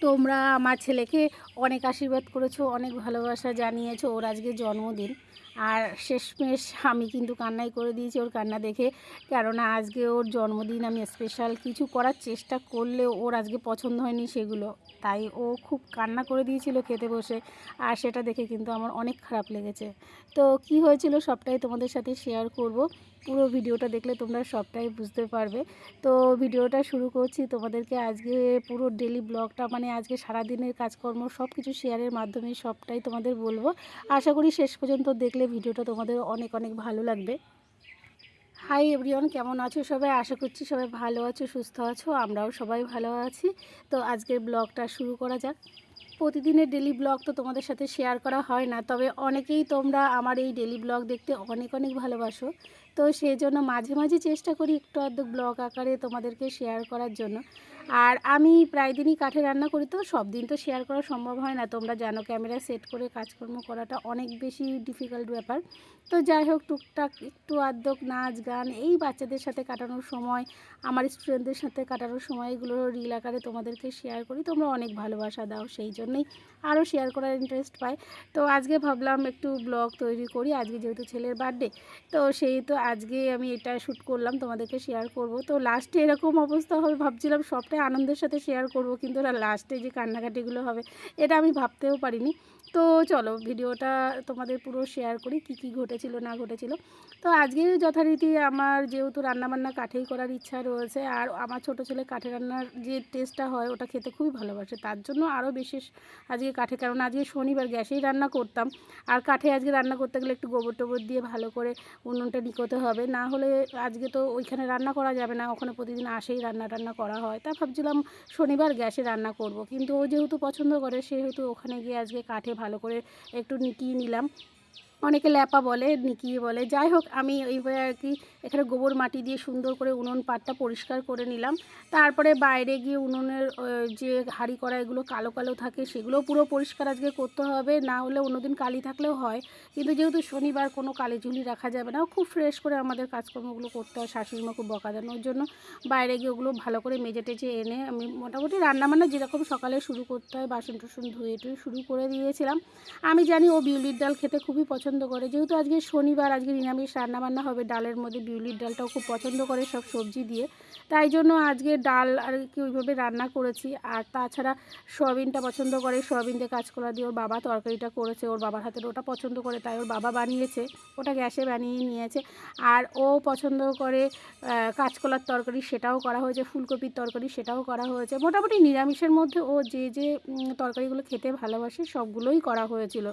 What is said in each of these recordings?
তোমরা আমার ছেলেকে অনেক আশীর্বাদ করেছ অনেক ভালোবাসা জানিয়েছো। ওর আজকে জন্মদিন। আর শেষমেশ আমি কিন্তু কান্নাই করে দিয়েছি ওর কান্না দেখে। কেননা আজকে ওর জন্মদিন, আমি স্পেশাল কিছু করার চেষ্টা করলেও ওর আজকে পছন্দ হয়নি সেগুলো। তাই ও খুব কান্না করে দিয়েছিল খেতে বসে আর সেটা দেখে কিন্তু আমার অনেক খারাপ লেগেছে। তো কি হয়েছিল সবটাই তোমাদের সাথে শেয়ার করব। পুরো ভিডিওটা দেখলে তোমরা সবটাই বুঝতে পারবে। তো ভিডিওটা শুরু করছি তোমাদেরকে আজকে পুরো ডেলি ব্লগটা মানে আজকে সারাদিনের কাজকর্ম সব কিছু শেয়ারের মাধ্যমে সবটাই তোমাদের বলব। আশা করি শেষ পর্যন্ত দেখলে ভিডিওটা তোমাদের অনেক অনেক ভালো লাগবে। হাই এভরিওয়ান কেমন আছো সবাই? আশা করছি সবাই ভালো আছো, সুস্থ আছো, আমরাও সবাই ভালো আছি। তো আজকের ব্লগটা শুরু করা যাক। প্রতিদিনের ডেলি ব্লগ তো তোমাদের সাথে শেয়ার করা হয় না, তবে অনেকেই তোমরা আমার এই ডেলি ব্লগ দেখতে অনেক অনেক ভালোবাসো। তো সেই জন্য মাঝে মাঝে চেষ্টা করি একটু আধটু ব্লগ আকারে তোমাদেরকে শেয়ার করার জন্য। আর আমি প্রায় দিনই কাঠে রান্না করি, তো সব দিন তো শেয়ার করা সম্ভব হয় না। তোমরা জানো ক্যামেরা সেট করে কাজকর্ম করাটা অনেক বেশি ডিফিকাল্ট ব্যাপার। তো যাই হোক, টুকটাক একটু আধক নাচ, গান এই বাচ্চাদের সাথে কাটানোর সময়, আমার স্টুডেন্টদের সাথে কাটানোর সময় এগুলো রিল আকারে তোমাদেরকে শেয়ার করি। তোমরা অনেক ভালোবাসা দাও সেই জন্যই আরও শেয়ার করার ইন্টারেস্ট পাই। তো আজকে ভাবলাম একটু ব্লগ তৈরি করি, আজকে যেহেতু ছেলের বার্থডে তো সেই তো আজকে আমি এটা শ্যুট করলাম, তোমাদেরকে শেয়ার করব। তো লাস্টে এরকম অবস্থা হবে, ভাবছিলাম সবটাই আনন্দের সাথে শেয়ার করব কিন্তু লাস্টে যে কান্নাকাটিগুলো হবে এটা আমি ভাবতেও পারিনি। তো চলো ভিডিওটা তোমাদের পুরো শেয়ার করি, কি কি ঘটেছিল, না ঘটেছিল। তো আজকে যথারীতি আমার যেহেতু রান্নাবান্না কাঠেই করার ইচ্ছা রয়েছে, আর আমার ছোট ছেলে কাঠে রান্নার যে টেস্টটা হয়, ওটা খেতে খুবই ভালোবাসে। তার জন্য আরও বিশেষ আজকে কাঠে, কারণ আজকে শনিবার গ্যাসেই রান্না করতাম। আর কাঠে আজকে রান্না করতে গেলে একটু গোবর টোবর দিয়ে ভালো করে উনুনটা নিকোতে হবে। না হলে আজকে তো ওইখানে রান্না করা যাবে না, ওখানে প্রতিদিন আসেই রান্না টান্না করা হয়। তা ভাবছিলাম শনিবার গ্যাসে রান্না করব। কিন্তু ও যেহেতু পছন্দ করে, সেহেতু ওখানে গিয়ে আজকে কাঠে ভালো করে একটু নিকিয়ে নিলাম। অনেকে ল্যাপা বলে, নিকিয়ে বলে। যাই হোক, আমি এইভাবে আর কি এখানে গোবর মাটি দিয়ে সুন্দর করে উনুন পাটটা পরিষ্কার করে নিলাম। তারপরে বাইরে গিয়ে উনুনের যে হাঁড়ি কড়া এগুলো কালো কালো থাকে সেগুলো পুরো পরিষ্কার আজকে করতে হবে। না হলে অন্যদিন কালি থাকলেও হয়। কিন্তু যেহেতু শনিবার কোনো কালি ঝুলি রাখা যাবে না, খুব ফ্রেশ করে আমাদের কাজকর্মগুলো করতে হয় শাশুড়ি মা খুব বকা দেন ওর জন্য। বাইরে গিয়ে ওগুলো ভালো করে মেজে টেজে এনে আমি মোটামুটি রান্নাবান্না যেরকম সকালে শুরু করতে হয় বাসন টাসন ধুয়ে টুয়ে শুরু করে দিয়েছিলাম। আমি জানি ও বিউলির ডাল খেতে খুবই পছন্দ করে। যেহেতু আজকে শনিবার, আজকে নিরামিষ রান্নাবান্না হবে, ডালের মধ্যে বিউলির ডালটাও খুব পছন্দ করে সব সবজি দিয়ে। তাই জন্য আজকে ডাল আর কি ওইভাবে রান্না করেছি। আর তাছাড়া সয়াবিনটা পছন্দ করে, সয়াবিন দিয়ে কাঁচকলা দিয়ে ওর বাবা তরকারিটা করেছে। ওর বাবার হাতের ওটা পছন্দ করে, তাই ওর বাবা বানিয়েছে। ওটা গ্যাসে বানিয়ে নিয়েছে। আর ও পছন্দ করে কাঁচকলার তরকারি, সেটাও করা হয়েছে। ফুলকপির তরকারি, সেটাও করা হয়েছে। মোটামুটি নিরামিষের মধ্যে ও যে যে তরকারিগুলো খেতে ভালোবাসে, সবগুলোই করা হয়েছিল।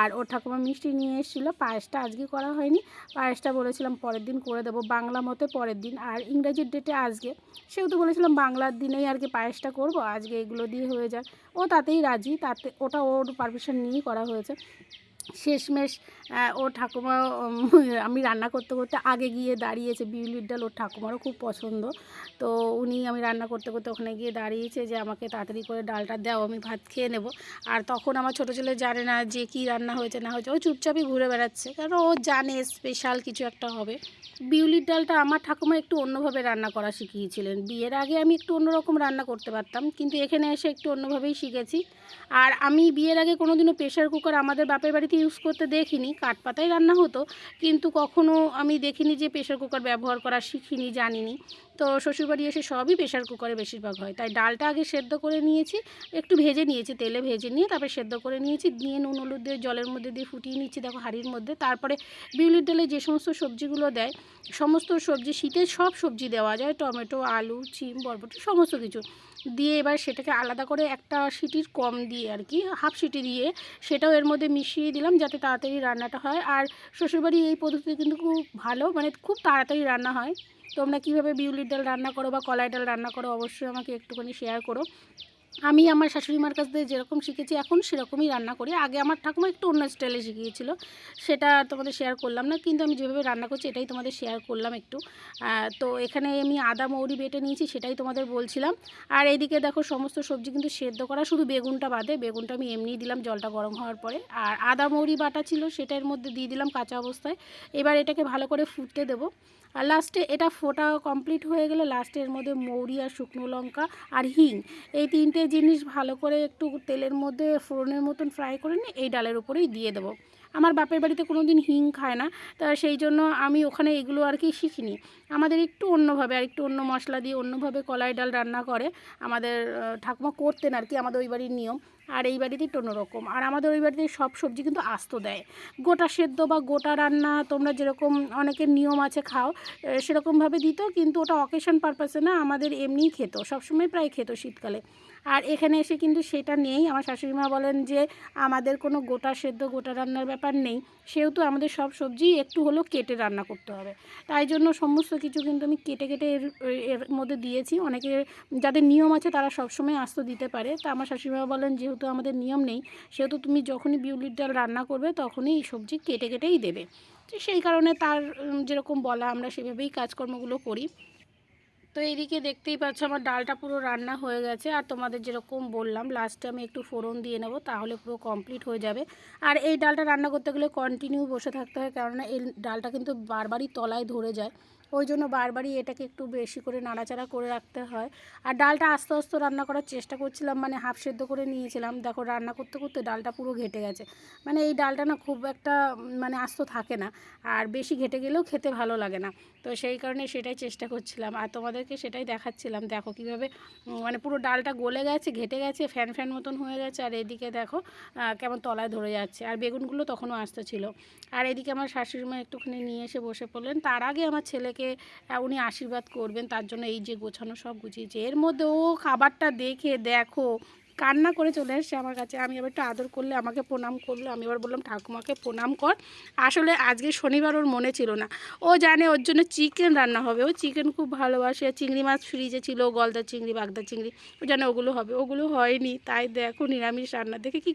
আর ওর ঠাকুমা মিষ্টি নিয়ে এসেছিল। পায়েসটা আজকে করা হয়নি। পায়েসটা বলেছিলাম পরের দিন করে দেবো। বাংলা মতে পরের দিন। আর ইংরাজির ডেটে আজকে সেহেতু বলেছিলাম বাংলার দিনেই আর কি পায়েসটা করব। আজকে এগুলো দিয়ে হয়ে যায় ও তাতেই রাজি। তাতে ওটা ওর পারমিশন নিয়েই করা হয়েছে। শেষমেশ ওর ঠাকুমা আমি রান্না করতে করতে আগে গিয়ে দাঁড়িয়েছে, বিউলির ডাল ওর ঠাকুমারও খুব পছন্দ। তো উনি আমি রান্না করতে করতে ওখানে গিয়ে দাঁড়িয়েছে যে আমাকে তাড়াতাড়ি করে ডালটা দাও, আমি ভাত খেয়ে নেব। আর তখন আমার ছোটো ছেলে জানে না যে কি রান্না হয়েছে, না হয়েছে, ও চুপচাপই ঘুরে বেড়াচ্ছে। কারণ ও জানে স্পেশাল কিছু একটা হবে। বিউলির ডালটা আমার ঠাকুমা একটু অন্যভাবে রান্না করা শিখিয়েছিলেন। বিয়ের আগে আমি একটু অন্যরকম রান্না করতে পারতাম, কিন্তু এখানে এসে একটু অন্যভাবেই শিখেছি। আর আমি বিয়ের আগে কোনোদিনও প্রেশার কুকার আমাদের বাপের বাড়িতে ইউজ করতে দেখিনি কাঠপাতায় রান্না হতো, কিন্তু কখনো আমি দেখিনি যে প্রেশার কুকার ব্যবহার করা শিখিনি, জানিনি। তো শ্বশুরবাড়ি এসে সবই প্রেশার কুকারে বেশিরভাগ হয়। তাই ডালটা আগে সেদ্ধ করে নিয়েছি, একটু ভেজে নিয়েছি, তেলে ভেজে নিয়ে তারপরে সেদ্ধ করে নিয়েছি, নিয়ে নুন, হলুদ দিয়ে জলের মধ্যে দিয়ে ফুটিয়ে নিচ্ছি, দেখো হাঁড়ির মধ্যে। তারপরে বিউলির ডালে যে সমস্ত সবজিগুলো দেয়, সমস্ত সবজি, শীতের সব সবজি দেওয়া যায়, টমেটো, আলু, চিম, বরবটি, সমস্ত কিছু। দিয়ে এবার সেটাকে আলাদা করে একটা সিটির কম দিয়ে আর কি, হাফ সিটি দিয়ে সেটাও এর মধ্যে মিশিয়ে দিলাম যাতে তাড়াতাড়ি রান্নাটা হয়। আর শ্বশুরবাড়ি এই পদ্ধতি কিন্তু খুব ভালো মানে খুব তাড়াতাড়ি রান্না হয়। তোমরা কীভাবে বিউলির ডাল রান্না করো বা কলাই ডাল রান্না করো অবশ্যই আমাকে একটুখানি শেয়ার করো। আমি আমার শাশুড়ি মার কাছ থেকে যেরকম শিখেছি, এখন সেরকমই রান্না করি। আগে আমার ঠাকুমা একটু অন্য স্টাইলে শিখিয়েছিল। সেটা তোমাদের শেয়ার করলাম না, কিন্তু আমি যেভাবে রান্না করছি, এটাই তোমাদের শেয়ার করলাম একটু। তো এখানে আমি আদা, মৌরি বেটে নিয়েছি, সেটাই তোমাদের বলছিলাম। আর এইদিকে দেখো, সমস্ত সবজি কিন্তু সেদ্ধ করা, শুধু বেগুনটা বাদে, বেগুনটা আমি এমনিই দিলাম জলটা গরম হওয়ার পরে। আর আদা, মৌরি বাটা ছিল, সেটার মধ্যে দিয়ে দিলাম কাঁচা অবস্থায়। এবার এটাকে ভালো করে ফুটতে দেবো। আর লাস্টে এটা ফোটা কমপ্লিট হয়ে গেলে লাস্টে এর মধ্যে মৌরি আর শুকনো লঙ্কা আর হিং, এই তিনটে জিনিস ভালো করে একটু তেলের মধ্যে, ফোড়নের মতন ফ্রাই করে নিয়ে এই ডালের উপরেই দিয়ে দেবো। আমার বাপের বাড়িতে কোনো দিন হিং খায় না, তা সেই জন্য আমি ওখানে এগুলো আর কি শিখিনি। আমাদের একটু অন্যভাবে, আর একটু অন্য মশলা দিয়ে অন্যভাবে কলাই ডাল রান্না করে, আমাদের ঠাকুমা করতেন আর কি আমাদের ওই বাড়ির নিয়ম। আর এই বাড়িতে একটু অন্যরকম। আর আমাদের ওই বাড়িতে সব সবজি কিন্তু আস্ত দেয়। গোটা সেদ্ধ বা গোটা রান্না তোমরা যেরকম অনেকের নিয়ম আছে খাও সেরকমভাবে দিত, কিন্তু ওটা অকেশন পারপাসে না আমাদের এমনিই খেত, সবসময় প্রায় খেত শীতকালে। আর এখানে এসে কিন্তু সেটা নেই আমার শাশুড়ি মা বলেন যে, আমাদের কোনো গোটা সেদ্ধ, গোটা রান্নার ব্যাপার নেই। সেহেতু আমাদের সব সবজি একটু হলেও কেটে রান্না করতে হবে। তাই জন্য সমস্ত কিছু কিন্তু আমি কেটে কেটে এর এর মধ্যে দিয়েছি। অনেকে যাদের নিয়ম আছে তারা সবসময় আস্ত দিতে পারে। তা আমার শাশুড়িমা বলেন, যেহেতু আমাদের নিয়ম নেই, সেহেতু তুমি যখনই বিউলির ডাল রান্না করবে তখনই এই সবজি কেটে, কেটেই দেবে। সেই কারণে তার যেরকম বলা আমরা সেভাবেই কাজকর্মগুলো করি। তো এইদিকে দেখতেই পাচ্ছ আমার ডালটা পুরো রান্না হয়ে গেছে। আর তোমাদের যেরকম বললাম লাস্টে আমি একটু ফোড়ন দিয়ে নেব, তাহলে পুরো কমপ্লিট হয়ে যাবে। আর এই ডালটা রান্না করতে গেলে কন্টিনিউ বসে থাকতে হয়, কেননা এই ডালটা কিন্তু বারবারই তলায় ধরে যায়। ওই জন্য বারবারই এটাকে একটু বেশি করে নাড়াচাড়া করে রাখতে হয়। আর ডালটা আস্তে আস্তে রান্না করার চেষ্টা করছিলাম মানে হাফ সেদ্ধ করে নিয়েছিলাম। দেখো রান্না করতে করতে ডালটা পুরো ঘেটে গেছে। মানে এই ডালটা না খুব একটা মানে আস্ত থাকে না। আর বেশি ঘেটে গেলেও খেতে ভালো লাগে না। তো সেই কারণে সেটাই চেষ্টা করছিলাম। আর তোমাদেরকে সেটাই দেখাচ্ছিলাম। দেখো কীভাবে মানে পুরো ডালটা গলে গেছে, ঘেটে গেছে, ফ্যান ফ্যান মতন হয়ে গেছে। আর এদিকে দেখো কেমন তলায় ধরে যাচ্ছে। আর বেগুনগুলো তখনও আসতে ছিল। আর এদিকে আমার শাশুড়ি মা একটুখানি নিয়ে এসে বসে পড়লেন। তার আগে আমার ছেলেকে আহ, উনি আশীর্বাদ করবেন। তার জন্য এই যে গোছানো সব গুছিয়েছে। এর মধ্যে ও খাবারটা দেখে দেখো কান্না করে চলে এসছে আমার কাছে। আমি আবার একটু আদর করলে আমাকে প্রণাম করল আমি আবার বললাম ঠাকুমাকে প্রণাম কর। আসলে আজকে শনিবার ওর মনে ছিল না। ও জানে ওর জন্য চিকেন রান্না হবে। ও চিকেন খুব ভালোবাসে। চিংড়ি মাছ ফ্রিজে ছিল গলদা চিংড়ি বাগদা চিংড়ি ও জানে ওগুলো হবে। ওগুলো হয়নি। তাই দেখো নিরামিষ রান্না। দেখে কি